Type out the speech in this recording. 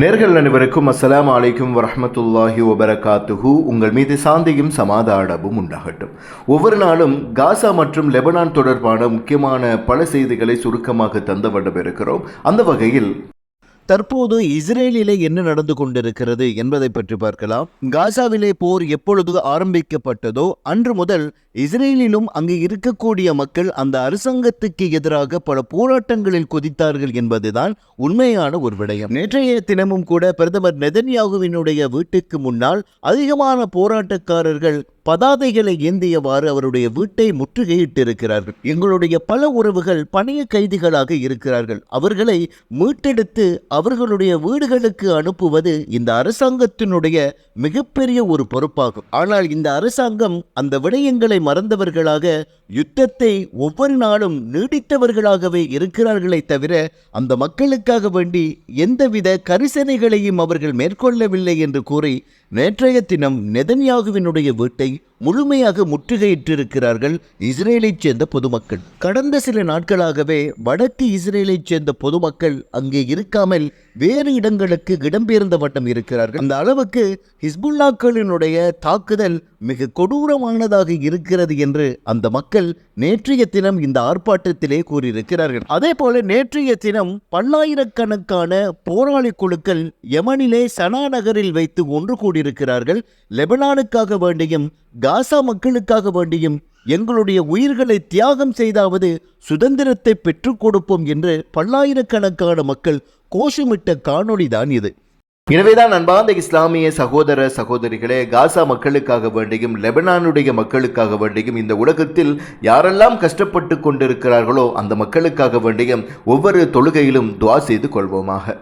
நேர்கள் அனைவருக்கும் அஸ்லாம் அலைக்கும் வரமத்துல்லாஹி வபரகாத்துஹு. உங்கள் மீது சாந்தியும் சமாதானமும் உண்டாகட்டும். ஒவ்வொரு நாளும் காசா மற்றும் லெபனான் தொடர்பான முக்கியமான பல செய்திகளை சுருக்கமாக தந்த வண்ணம் இருக்கிறோம். அந்த வகையில் தற்போது இஸ்ரேலிலே என்ன நடந்து கொண்டிருக்கிறது என்பதை பற்றி பார்க்கலாம். காசாவிலே போர் எப்பொழுது ஆரம்பிக்கப்பட்டதோ அன்று முதல் இஸ்ரேலிலும் அங்கு இருக்கக்கூடிய மக்கள் அந்த அரசாங்கத்துக்கு எதிராக பல போராட்டங்களில் குதித்தார்கள் என்பதுதான் உண்மையான ஒரு விடயம். நேற்றைய தினமும் கூட பிரதமர் நெதன்யாகுவினுடைய வீட்டுக்கு முன்னால் அதிகமான போராட்டக்காரர்கள் பதாதைகளை ஏந்தியவாறு அவருடைய வீட்டை முற்றுகையிட்டிருக்கிறார்கள். எங்களுடைய பல உறவுகள் பணைய கைதிகளாக இருக்கிறார்கள். அவர்களை மீட்டெடுத்து அவர்களுடைய வீடுகளுக்கு அனுப்புவது இந்த அரசாங்கத்தினுடைய மிகப்பெரிய ஒரு பொறுப்பாகும். ஆனால் இந்த அரசாங்கம் அந்த விடயங்களை மறந்தவர்களாக யுத்தத்தை ஒவ்வொரு நாளும் நீடித்தவர்களாகவே இருக்கிறார்களே தவிர அந்த மக்களுக்காக வேண்டி எந்தவித கரிசனைகளையும் அவர்கள் மேற்கொள்ளவில்லை என்று கூறி நேற்றைய தினம் நெதன்யாகுவினுடைய வீட்டை முழுமையாக முற்றுகையிட்டிருக்கிறார்கள் இஸ்ரேலைச் சேர்ந்த பொதுமக்கள். கடந்த சில நாட்களாகவே வடக்கு இஸ்ரேலைச் சேர்ந்த பொதுமக்கள் அங்கே இருக்காமல் வேறு இடங்களுக்கு இடம்பெயர்ந்த வட்டம் இருக்கிறார்கள். அந்த அளவுக்கு ஹிஸ்புல்லாக்களினுடைய தாக்குதல் மிக கொடூரமானதாக இருக்கிறது என்று அந்த மக்கள் நேற்றைய தினம் இந்த ஆர்ப்பாட்டத்திலே கூறியிருக்கிறார்கள். அதே போல நேற்றைய தினம் பல்லாயிரக்கணக்கான போராளி குழுக்கள் யமனிலே சனா நகரில் வைத்து ஒன்று கூடியிருக்கிறார்கள். லெபனானுக்காக வேண்டியும் காசா மக்களுக்காக வேண்டியும் எங்களுடைய உயிர்களை தியாகம் செய்தாவது சுதந்திரத்தை பெற்றுக் கொடுப்போம் என்று பல்லாயிரக்கணக்கான மக்கள் கோஷமிட்ட காணொளிதான் இது. எனவேதான் அன்பார்ந்த இஸ்லாமிய சகோதர சகோதரிகளே காசா மக்களுக்காக வேண்டியும் லெபனானுடைய மக்களுக்காக வேண்டியும் இந்த உலகத்தில் யாரெல்லாம் கஷ்டப்பட்டு கொண்டிருக்கிறார்களோ அந்த மக்களுக்காக வேண்டியும் ஒவ்வொரு தொழுகையிலும் துவா செய்து கொள்வோமாக.